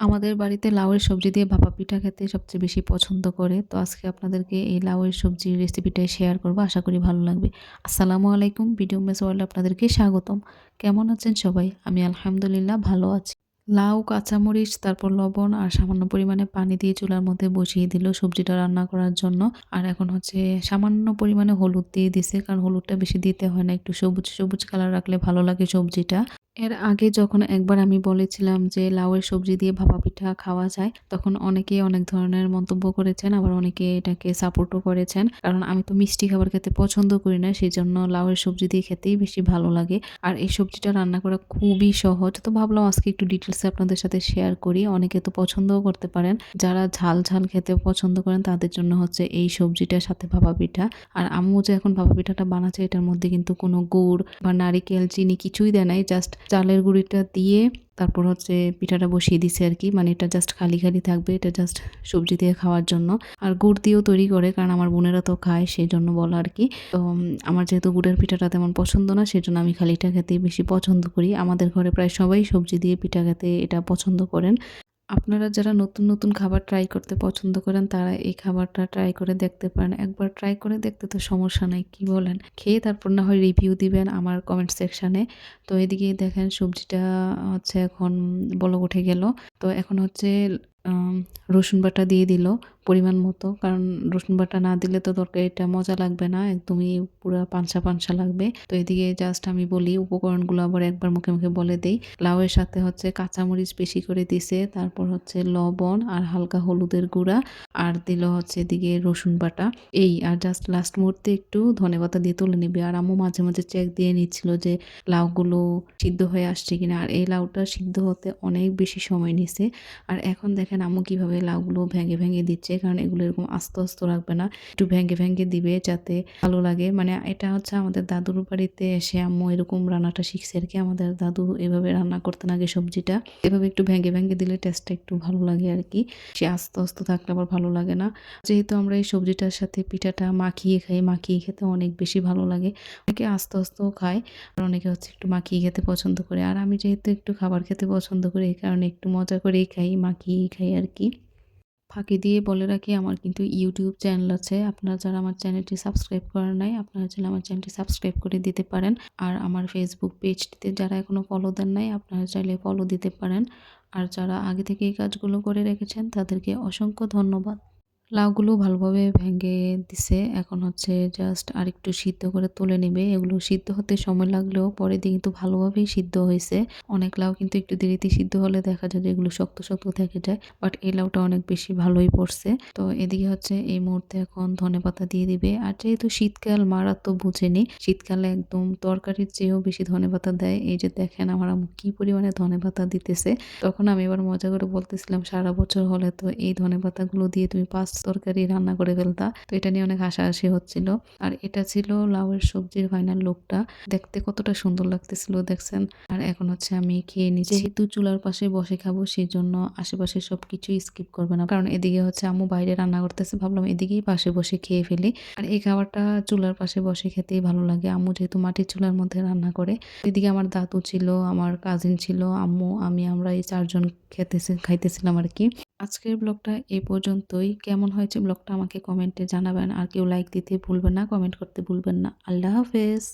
আমাদের বাড়িতে লাউয়ের সবজি দিয়ে ভাপা পিঠা খেতে সবচেয়ে বেশি পছন্দ করে। তো আজকে আপনাদেরকে এই লাউয়ের সবজির রেসিপিটাই শেয়ার করব। আশা করি ভালো লাগবে। আসসালামু আলাইকুম। ভিডিও মেস ওয়ার্ল্ড আপনাদেরকে স্বাগতম। কেমন আছেন সবাই? আমি আলহামদুলিল্লাহ ভালো আছি। লাউ, কাঁচামরিচ, তারপর লবণ আর সামান্য পরিমাণে পানি দিয়ে চুলার মধ্যে বসিয়ে দিল সবজিটা রান্না করার জন্য। আর এখন হচ্ছে সামান্য পরিমাণে হলুদ দিয়ে দিছে, কারণ হলুদটা বেশি দিতে হয় না। একটু সবুজ সবুজ কালার রাখলে ভালো লাগে সবজিটা। এর আগে যখন একবার আমি বলেছিলাম যে লাউয়ের সবজি দিয়ে ভাপা পিঠা খাওয়া যায়, তখন অনেকে অনেক ধরনের মন্তব্য করেছেন, আবার অনেকে এটাকে সাপোর্টও করেছেন। কারণ আমি তো মিষ্টি খাবার খেতে পছন্দ করি না সেই জন্য লাউয়ের সবজি দিয়ে খেতেই বেশি ভালো লাগে। আর এই সবজিটা রান্না করা খুবই সহজ। তো ভাবলাম আজকে একটু ডিটেলসে আপনাদের সাথে শেয়ার করি। অনেকে তো পছন্দও করতে পারেন। যারা ঝাল ঝাল খেতে পছন্দ করেন, তাদের জন্য হচ্ছে এই সবজিটার সাথে ভাপা পিঠা। আর আম্মু যে এখন ভাপা পিঠাটা বানাচ্ছে, এটার মধ্যে কিন্তু কোনো গুড় বা নারিকেল, চিনি কিছুই দেয় নাই জাস্ট চালের গুঁড়িটা দিয়ে তারপর হচ্ছে পিঠাটা বসিয়ে দিছে আর কি। মানে এটা জাস্ট খালি খালি থাকবে, এটা জাস্ট সবজি দিয়ে খাওয়ার জন্য। আর গুড় দিয়েও তৈরি করে, কারণ আমার বোনেরা তো খায় সেই জন্য বলা আর কি। তো আমার যেহেতু গুড়ের পিঠাটা তেমন পছন্দ না সেই জন্য আমি খালিটা খেতে বেশি পছন্দ করি। আমাদের ঘরে প্রায় সবাই সবজি দিয়ে পিঠা খেতে এটা পছন্দ করেন। আপনারা যারা নতুন নতুন খাবার ট্রাই করতে পছন্দ করেন, তারা এই খাবারটা ট্রাই করে দেখতে পারেন। একবার ট্রাই করে দেখতে তো সমস্যা নাই, কি বলেন? খেয়ে তারপর না হয় রিভিউ দিবেন আমার কমেন্ট সেকশানে তো এদিকে দেখেন সবজিটা হচ্ছে এখন বলক উঠে গেল। তো এখন হচ্ছে রসুন বাটা দিয়ে দিল পরিমাণ মতো। কারণ রসুন বাটা না দিলে তো তরকারিটা মজা লাগবে না, একদমই পুরো পাঞ্চা পাঞ্চা লাগবে। তো এদিকে জাস্ট আমি বলি উপকরণগুলো আবার একবার মুখে মুখে বলে দেই। লাউয়ের সাথে হচ্ছে কাঁচামরিচ বেশি করে দিছে, তারপর হচ্ছে লবণ আর হালকা হলুদের গুঁড়া আর দিল হচ্ছে এদিকে রসুন বাটা। এই আর জাস্ট লাস্ট মুহূর্তে একটু ধনে পাতা দিয়ে তুলে নিবে। আর আম্মু মাঝে মাঝে চেক দিয়ে নিচ্ছিল যে লাউগুলো সিদ্ধ হয়ে আসছে কিনা। আর এই লাউটা সিদ্ধ হতে অনেক বেশি সময় নিছে। আর এখন দেখেন আম্মু কীভাবে লাউগুলো ভেঙে ভেঙে দিচ্ছে? কারণ এগুলো এরকম আস্তে আস্তে রাখবে না। একটু ভেঙে ভেঙে দিবে যাতে ভালো লাগে। মানে এটা হচ্ছে আমাদের দাদুর বাড়িতে এসে আম্মু এরকম রান্নাটা শিখছে আর কি। আমাদের দাদু এভাবে রান্না করতেন আগে সবজিটা এভাবে একটু ভেঙে ভেঙে দিলে টেস্টটা একটু ভালো লাগে আর কি। সে আস্তে আস্তে থাকলে আবার ভালো লাগে না। যেহেতু আমরা এই সবজিটার সাথে পিঠাটা মাখিয়ে খাই, মাখিয়ে খেতে অনেক বেশি ভালো লাগে। অনেকে আস্তে আস্তেও খায় আর অনেকে হচ্ছে একটু মাখিয়ে খেতে পছন্দ করে। আর আমি যেহেতু একটু খাবার খেতে পছন্দ করি, এই কারণে একটু মজা করেই খাই, মাখিয়ে খাই। আর কি। ফাঁকি দিয়ে বলে রাখি, আমার কিন্তু ইউটিউব চ্যানেল আছে। আপনারা যারা আমার চ্যানেলটি সাবস্ক্রাইব করেন নাই, আপনারা চাইলে আমার চ্যানেলটি সাবস্ক্রাইব করে দিতে পারেন। আর আমার ফেসবুক পেজটিতে যারা এখনও ফলো দেন নাই, আপনারা চাইলে ফলো দিতে পারেন। আর যারা আগে থেকে এই কাজগুলো করে রেখেছেন, তাদেরকে অসংখ্য ধন্যবাদ। লাউগুলো ভালোভাবে ভেঙে দিছে। এখন হচ্ছে জাস্ট আরেকটু সিদ্ধ করে তুলে নেবে। এগুলো সিদ্ধ হতে সময় লাগলেও পরে দিয়ে কিন্তু ভালোভাবেই সিদ্ধ হয়েছে। অনেক লাউ কিন্তু একটু দেরিতে সিদ্ধ হলে দেখা যায় যে এগুলো শক্ত শক্ত থেকে যায় বাট এই লাউটা অনেক বেশি ভালোই পড়ছে। তো এদিকে হচ্ছে এই মুহূর্তে এখন ধনে পাতা দিয়ে দিবে। আর যেহেতু শীতকাল, মারা তো বুঝেনি, শীতকালে একদম তরকারির চেয়েও বেশি ধনে পাতা দেয়। এই যে দেখেন আমার কি পরিমাণে ধনে পাতা দিতেছে। তখন আমি এবার মজা করে বলতেছিলাম, সারা বছর হলে তো এই ধনে পাতাগুলো দিয়ে তুমি পাঁচ তরকারি রান্না করে ফেলতা। তো এটা নিয়ে অনেক হাসাহাসি হচ্ছিল। আর এটা ছিল লাউয়ের সবজির ফাইনাল লুকটা দেখতে কতটা সুন্দর লাগতেছিল, দেখছেন? আর এখন হচ্ছে আমি খেয়ে নিচ্ছি। যেহেতু চুলার পাশে বসে খাব সেই জন্য আশেপাশে সব কিছুই স্কিপ করবে না। কারণ এদিকে হচ্ছে আম্মু বাইরে রান্না করতেছে। ভাবলাম এদিকেই পাশে বসে খেয়ে ফেলি। আর এই খাবারটা চুলার পাশে বসে খেতেই ভালো লাগে। আম্মু যেহেতু মাটির চুলার মধ্যে রান্না করে, এদিকে আমার দাদু ছিল, আমার কাজিন ছিল, আম্মু, আমি, আমরা এই চারজন খেতেছি, খাইতেছিলাম আর কি। আজকের ব্লগটা এ পর্যন্তই। কেমন হয়েছে ব্লগটা আমাকে কমেন্টে জানাবেন। আর কেউ লাইক দিতে ভুলবেন না কমেন্ট করতে ভুলবেন না। আল্লাহ হাফেজ।